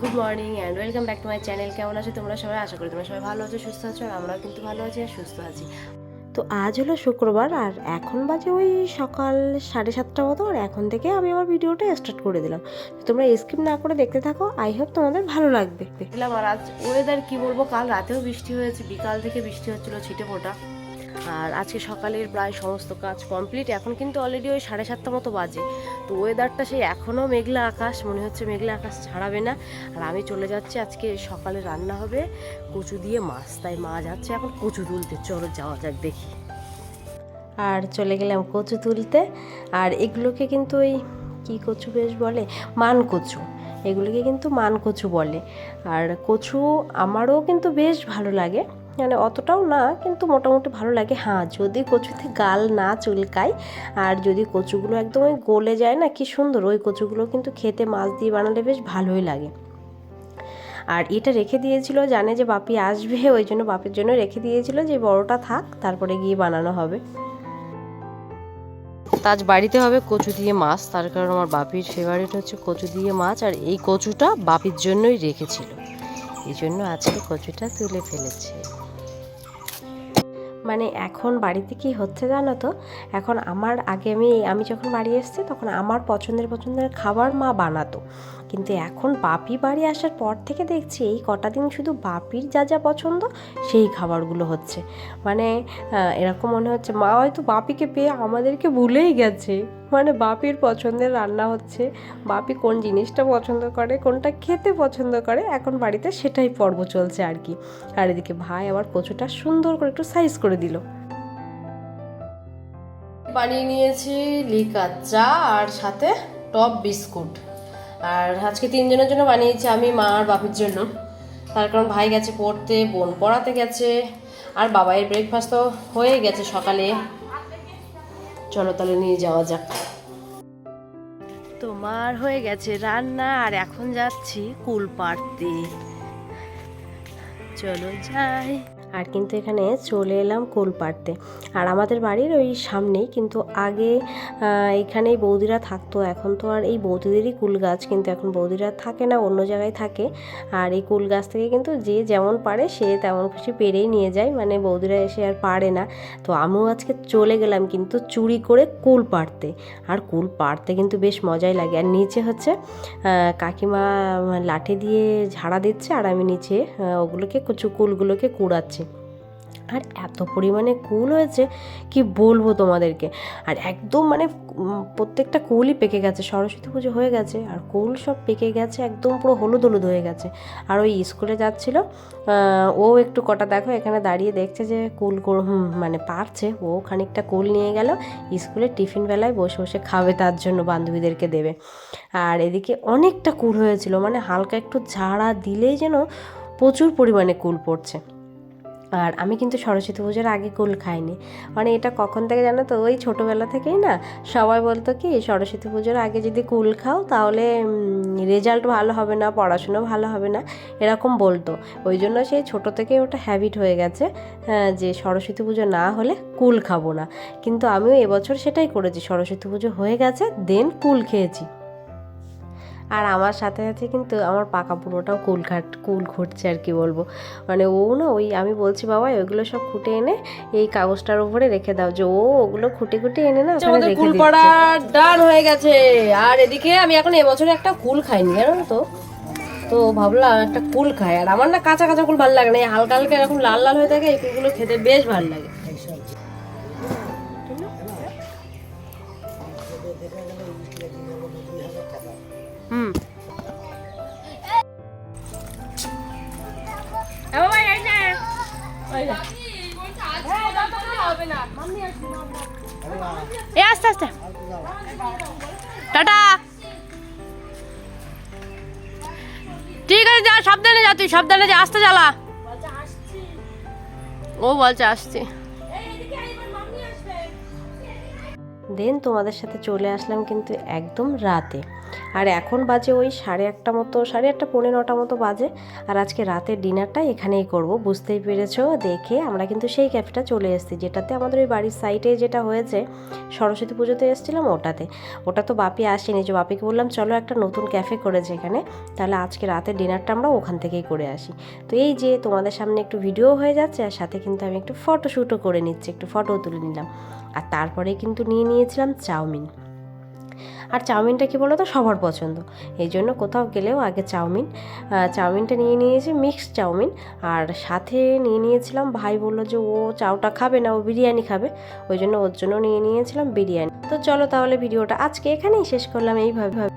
Good morning and welcome back to my channel. কেমন আছো তোমরা সবাই? আশা করি তোমরা সবাই ভালো আছো, সুস্থ আছো, আর আমরাও কিন্তু ভালো আছি আর সুস্থ আছি। তো আজ হলো শুক্রবার আর এখন বাজে ওই সকাল সাড়ে সাতটা মতো, আর এখন থেকে আমি আমার ভিডিওটা স্টার্ট করে দিলাম। তোমরা স্কিপ না করে দেখতে থাকো, আই হোপ তোমাদের ভালো লাগবে দেখলাম আর আজ ওয়েদার কি বলব, কাল রাতেও বৃষ্টি হয়েছে, বিকাল থেকে বৃষ্টি হচ্ছিল ছিটে ফোটা আর আজকে সকালের প্রায় সমস্ত কাজ কমপ্লিট এখন কিন্তু অলরেডি ওই সাড়ে সাতটা মতো বাজে। তো ওয়েদারটা সেই এখনও মেঘলা আকাশ, মনে হচ্ছে মেঘলা আকাশ ছাড়াবে না। আর আমি চলে যাচ্ছি, আজকে সকালে রান্না হবে কচু দিয়ে মাছ। তাই মা যাচ্ছে এখন কচু তুলতে। চলো যাওয়া যাক, দেখি। আর চলে গেলাম কচু তুলতে। আর এগুলোকে কিন্তু ওই কী কচু বেশ বলে? মান কচু। এগুলোকে কিন্তু মান কচু বলে। আর কচু আমারও কিন্তু বেশ ভালো লাগে। মানে অতটাও না, কিন্তু মোটামুটি ভালো লাগে। হ্যাঁ যদি কচুতে গাল না চুলকায়, আর যদি কচুগুলো একদম ওই গলে যায় না, কি সুন্দর, ওই কচুগুলো কিন্তু খেতে মাছ দিয়ে বানালে বেশ ভালোই লাগে। আর এটা রেখে দিয়েছিল, জানে যে বাপি আসবে, ওই জন্য বাপির জন্য রেখে দিয়েছিল যে বড়টা থাক, তারপরে গিয়ে বানানো হবে। আজ বাড়িতে হবে কচু দিয়ে মাছ, তার কারণ আমার বাপির ফেভারিট হচ্ছে কচু দিয়ে মাছ, আর এই কচুটা বাপির জন্যই রেখেছিল। এই জন্য আজকে কচুটা তুলে ফেলেছে। মানে এখন বাড়িতে কি হচ্ছে জানো তো? এখন আমার আগে আমি আমি যখন বাড়ি এসেছি তখন আমার পছন্দের পছন্দের খাবার মা বানাতো। কিন্তু এখন বাপি বাড়ি আসার পর থেকে দেখছি এই কটা দিন শুধু বাপির যা যা পছন্দ সেই খাবারগুলো হচ্ছে। মানে এরকম মনে হচ্ছে, মা হয়তো বাপিকে পেয়ে আমাদেরকে ভুলেই গেছে। মানে বাপির পছন্দের রান্না হচ্ছে বাপি কোন জিনিসটা পছন্দ করে, কোনটা খেতে পছন্দ করে, এখন বাড়িতে সেটাই পর্ব চলছে আর কি। আর এদিকে ভাই আবার কচুটা সুন্দর করে একটু সাইজ করে দিল। বানিয়ে নিয়েছি লিকা চা আর সাথে টপ বিস্কুট। আর আজকে তিনজনের জন্য বানিয়েছি আমি, মা আর বাপির জন্য। তার কারণ ভাই গেছে পড়তে, বোন পড়াতে গেছে, আর বাবাইয়ের ব্রেকফাস্ট তো হয়ে গেছে সকালে। চলো তাহলে নিয়ে যাওয়া যাক। তোমার হয়ে গেছে রান্না, আর এখন যাচ্ছি কুল পাড়তে। চলো যাই। আর কিন্তু এখানে চলে এলাম কুল পাড়তে আর আমাদের বাড়ির ওই সামনেই কিন্তু আগে এখানেই বৌদিরা থাকতো। এখন তো আর এই বৌদিদেরই কুল গাছ কিন্তু এখন বৌদিরা থাকে না, অন্য জায়গায় থাকে। আর এই কুল গাছ থেকে কিন্তু যে যেমন পারে সে তেমন খুশি পেরেই নিয়ে যায়। মানে বৌদিরা এসে আর পারে না। তো আমিও আজকে চলে গেলাম কিন্তু চুরি করে কুল পাড়তে আর কুল পাড়তে কিন্তু বেশ মজাই লাগে। আর নিচে হচ্ছে কাকিমা লাঠি দিয়ে ঝাড়া দিচ্ছে। আর আমি নিচে ওগুলোকে কুচু কুলগুলোকে কুড়াচ্ছি। আর এত পরিমাণে কুল হয়েছে, কি বলব তোমাদেরকে? আর একদম মানে প্রত্যেকটা কুলই পেকে গেছে, সরস্বতী পুজো হয়ে গেছে, আর কুল সব পেকে গেছে, একদম পুরো হলুদ হলুদ হয়ে গেছে। আর ওই স্কুলে যাচ্ছিল ও একটু কটা দেখো, এখানে দাঁড়িয়ে দেখছে যে কুল মানে পারছে। ও খানিকটা কুল নিয়ে গেল, স্কুলে টিফিন বেলায় বসে বসে খাবে, তার জন্য বান্ধবীদেরকে দেবে। আর এদিকে অনেকটা কুল হয়েছিল মানে হালকা একটু ঝাড়া দিলেই যেন প্রচুর পরিমাণে কুল পড়ছে। আর আমি কিন্তু সরস্বতী পুজোর আগে কুল খাইনি। মানে এটা কখন থেকে জানো তো? ওই ছোটোবেলা থেকেই না সবাই বলতো কি সরস্বতী পুজোর আগে যদি কুল খাও তাহলে রেজাল্ট ভালো হবে না পড়াশুনো ভালো হবে না। এরকম বলতো। ওই জন্য সেই ছোটো থেকে ওটা হ্যাবিট হয়ে গেছে হ্যাঁ, যে সরস্বতী পুজো না হলে কুল খাব না। কিন্তু আমিও এবছর সেটাই করেছি। সরস্বতী পুজো হয়ে গেছে দেন কুল খেয়েছি। আর আমার সাথে সাথে কিন্তু আমার পাকা পুরোটাও কুল খাট কুল ঘুরছে আর কি বলব। মানে ও না ওই আমি বলছি বাবা ওইগুলো সব খুঁটে এনে এই কাগজটার উপরে রেখে দাও। যে ও ওগুলো খুঁটে খুঁটে এনে না ওখানে রেখে কুল পড়া ডান হয়ে গেছে। আর এদিকে আমি এখন এবছরে একটা কুল খাইনি জানো তো? তো ভাবলাম একটা কুল খাই। আর আমার না কাঁচা কাঁচা কুল ভালো লাগে না এই হালকা হালকা এরকম লাল লাল হয়ে থাকে এই কুলগুলো খেতে বেশ ভালো লাগে। এ আস্তে আস্তে। টাটা। ঠিক আছে যা সাবধানে যা তুই সাবধানে যা আস্তে চালা। ও বলছে আসছি। দেন তোমাদের সাথে চলে আসলাম কিন্তু একদম রাতে। আর এখন বাজে ওই সাড়ে একটা মতো, সাড়ে একটা পৌনে নটা মতো বাজে। আর আজকে রাতের ডিনারটা এখানেই করব, বুঝতেই পেরেছ? দেখে আমরা কিন্তু সেই ক্যাফেটা চলে এসেছি, যেটাতে আমাদের ওই বাড়ির সাইডে যেটা হয়েছে, সরস্বতী পুজোতে এসেছিলাম ওটাতে। ওটা তো বাপি আসেনি, যে বাপিকে বললাম, চলো একটা নতুন ক্যাফে করেছে এখানে, তাহলে আজকে রাতের ডিনারটা আমরা ওখান থেকেই করে আসি। তো এই যে তোমাদের সামনে একটু ভিডিও হয়ে যাচ্ছে, আর সাথে কিন্তু আমি একটু ফটোশ্যুটও করে নিচ্ছি, একটু ফটো তুলে নিলাম। আর তারপরে কিন্তু নিয়ে নিয়েছিলাম চাউমিন। আর চাউমিনটা কি বলো তো সবার পছন্দ। এই জন্য কোথাও গেলেও আগে চাউমিন চাউমিনটা নিয়ে নিয়েছি মিক্সড চাউমিন। আর সাথে নিয়ে নিয়েছিলাম, ভাই বলল যে ও চাউটা খাবে না, ও বিরিয়ানি খাবে। ওই জন্য ওর জন্য নিয়ে নিয়েছিলাম বিরিয়ানি। তো চলো তাহলে ভিডিওটা আজকে এখানেই শেষ করলাম। এইভাবে